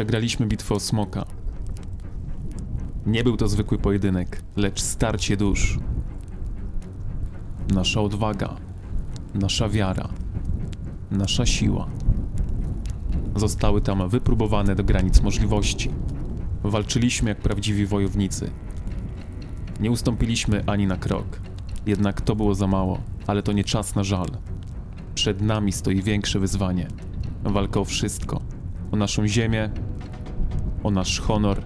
Przegraliśmy bitwę o Smoka. Nie był to zwykły pojedynek, lecz starcie dusz. Nasza odwaga, nasza wiara, nasza siła zostały tam wypróbowane do granic możliwości. Walczyliśmy jak prawdziwi wojownicy. Nie ustąpiliśmy ani na krok. Jednak to było za mało, ale to nie czas na żal. Przed nami stoi większe wyzwanie. Walka o wszystko. O naszą ziemię, o nasz honor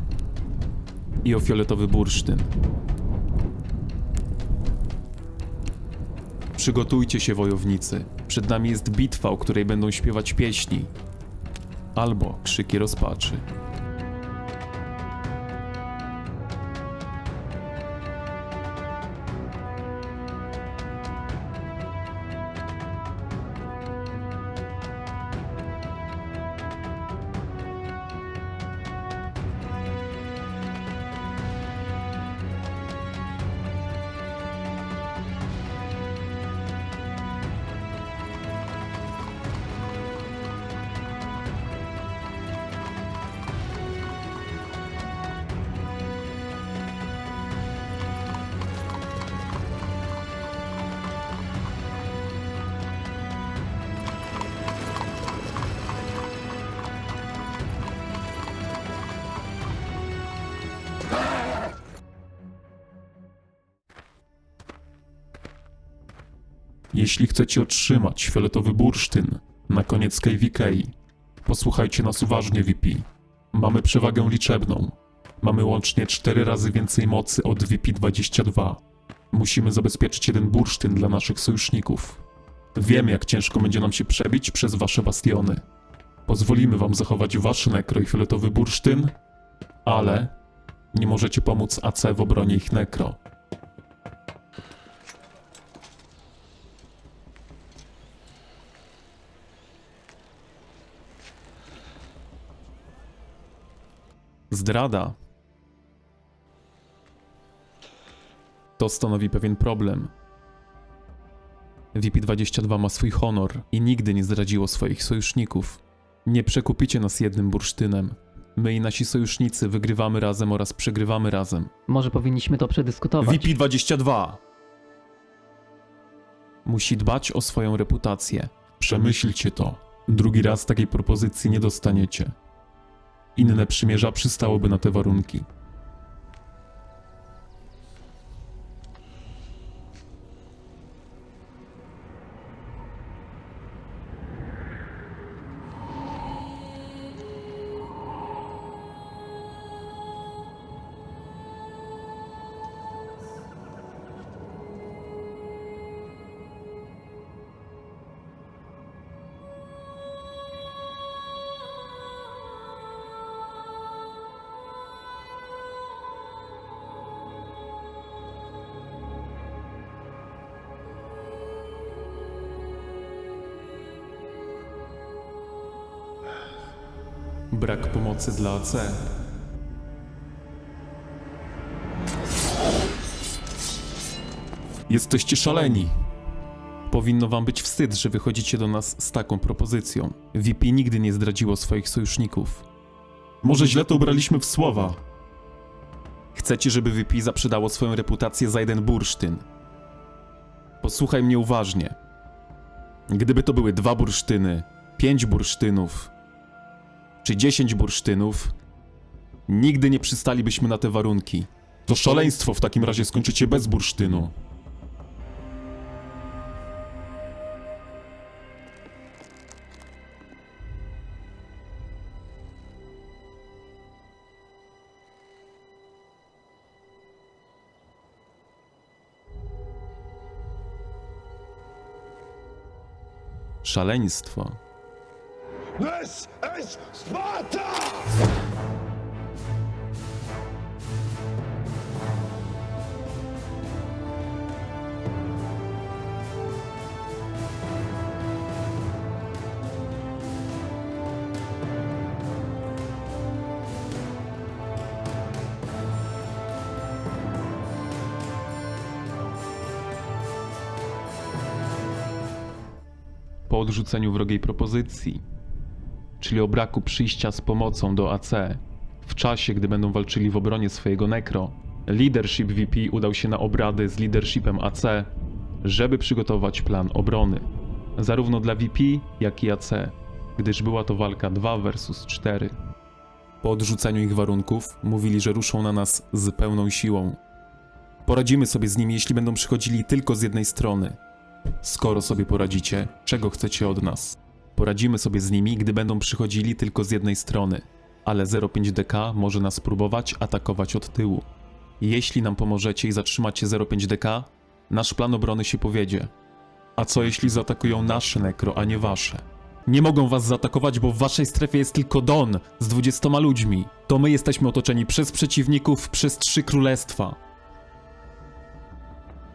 i o fioletowy bursztyn. Przygotujcie się, wojownicy. Przed nami jest bitwa, o której będą śpiewać pieśni. Albo krzyki rozpaczy. Jeśli chcecie otrzymać fioletowy bursztyn na koniec KVK, posłuchajcie nas uważnie, VP. Mamy przewagę liczebną. Mamy łącznie 4 razy więcej mocy od VP-22. Musimy zabezpieczyć jeden bursztyn dla naszych sojuszników. Wiem, jak ciężko będzie nam się przebić przez wasze bastiony. Pozwolimy wam zachować wasz nekro i fioletowy bursztyn, ale nie możecie pomóc AC w obronie ich nekro. Zdrada. To stanowi pewien problem. VIP-22 ma swój honor i nigdy nie zdradziło swoich sojuszników. Nie przekupicie nas jednym bursztynem. My i nasi sojusznicy wygrywamy razem oraz przegrywamy razem. Może powinniśmy to przedyskutować. VIP-22 musi dbać o swoją reputację. Przemyślcie to. Drugi raz takiej propozycji nie dostaniecie. Inne przymierza przystałoby na te warunki. Brak pomocy dla AC. Jesteście szaleni. Powinno wam być wstyd, że wychodzicie do nas z taką propozycją. VP nigdy nie zdradziło swoich sojuszników. Może źle to ubraliśmy w słowa. Chcecie, żeby VP zaprzedało swoją reputację za jeden bursztyn. Posłuchaj mnie uważnie. Gdyby to były dwa bursztyny, pięć bursztynów, czy 10 bursztynów, nigdy nie przystalibyśmy na te warunki. To szaleństwo w takim razie skończycie bez bursztynu. Szaleństwo This is Sparta! po odrzuceniu wrogiej propozycji. Czyli o braku przyjścia z pomocą do AC. W czasie, gdy będą walczyli w obronie swojego Necro, leadership VP udał się na obrady z leadershipem AC, żeby przygotować plan obrony. Zarówno dla VP, jak i AC, gdyż była to walka 2 versus 4. Po odrzuceniu ich warunków, mówili, że ruszą na nas z pełną siłą. Poradzimy sobie z nimi, jeśli będą przychodzili tylko z jednej strony. Skoro sobie poradzicie, czego chcecie od nas? Poradzimy sobie z nimi, gdy będą przychodzili tylko z jednej strony, ale 05DK może nas próbować atakować od tyłu. Jeśli nam pomożecie i zatrzymacie 05DK, nasz plan obrony się powiedzie. A co jeśli zaatakują nasze nekro, a nie wasze? Nie mogą was zaatakować, bo w waszej strefie jest tylko Don z 20 ludźmi. To my jesteśmy otoczeni przez przeciwników przez trzy królestwa.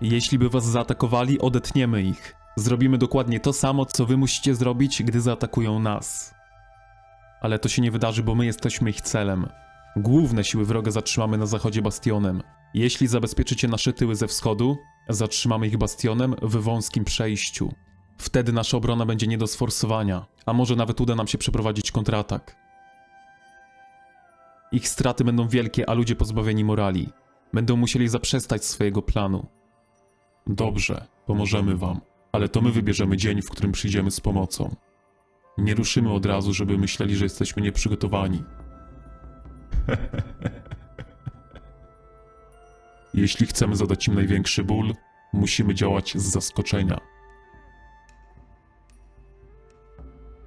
Jeśli by was zaatakowali, odetniemy ich. Zrobimy dokładnie to samo, co wy musicie zrobić, gdy zaatakują nas. Ale to się nie wydarzy, bo my jesteśmy ich celem. Główne siły wroga zatrzymamy na zachodzie bastionem. Jeśli zabezpieczycie nasze tyły ze wschodu, zatrzymamy ich bastionem w wąskim przejściu. Wtedy nasza obrona będzie nie do sforsowania, a może nawet uda nam się przeprowadzić kontratak. Ich straty będą wielkie, a ludzie pozbawieni morali. Będą musieli zaprzestać swojego planu. Dobrze, pomożemy wam, ale to my wybierzemy dzień, w którym przyjdziemy z pomocą. Nie ruszymy od razu, żeby myśleli, że jesteśmy nieprzygotowani. Jeśli chcemy zadać im największy ból, musimy działać z zaskoczenia.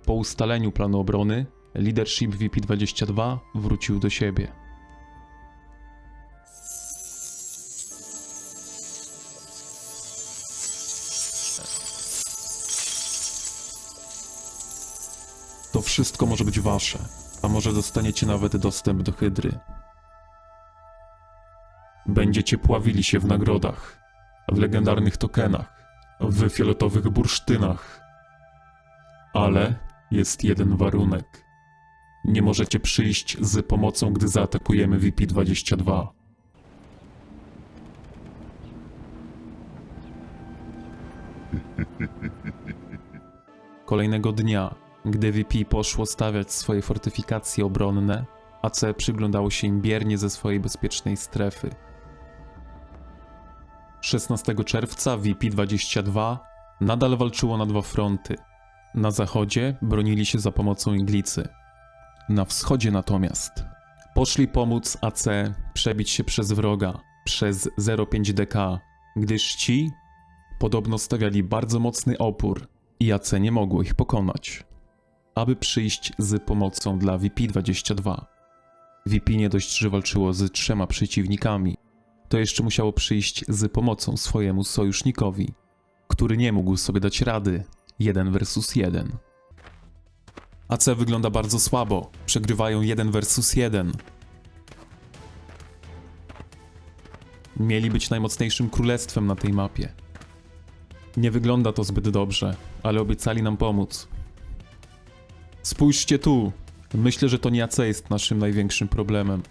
Po ustaleniu planu obrony, leadership VP-22 wrócił do siebie. To wszystko może być wasze, a może dostaniecie nawet dostęp do Hydry. Będziecie pławili się w nagrodach, w legendarnych tokenach, w fioletowych bursztynach. Ale jest jeden warunek. Nie możecie przyjść z pomocą, gdy zaatakujemy VP-22. Kolejnego dnia, gdy VP poszło stawiać swoje fortyfikacje obronne, AC przyglądało się im biernie ze swojej bezpiecznej strefy. 16 czerwca VP-22 nadal walczyło na dwa fronty. Na zachodzie bronili się za pomocą iglicy. Na wschodzie natomiast poszli pomóc AC przebić się przez wroga, przez 05DK, gdyż ci podobno stawiali bardzo mocny opór i AC nie mogło ich pokonać. Aby przyjść z pomocą dla VP-22. VP nie dość, że walczyło z trzema przeciwnikami, to jeszcze musiało przyjść z pomocą swojemu sojusznikowi, który nie mógł sobie dać rady 1 versus 1. AC wygląda bardzo słabo, przegrywają 1 versus 1. Mieli być najmocniejszym królestwem na tej mapie. Nie wygląda to zbyt dobrze, ale obiecali nam pomóc. Spójrzcie tu. Myślę, że to nie AC jest naszym największym problemem.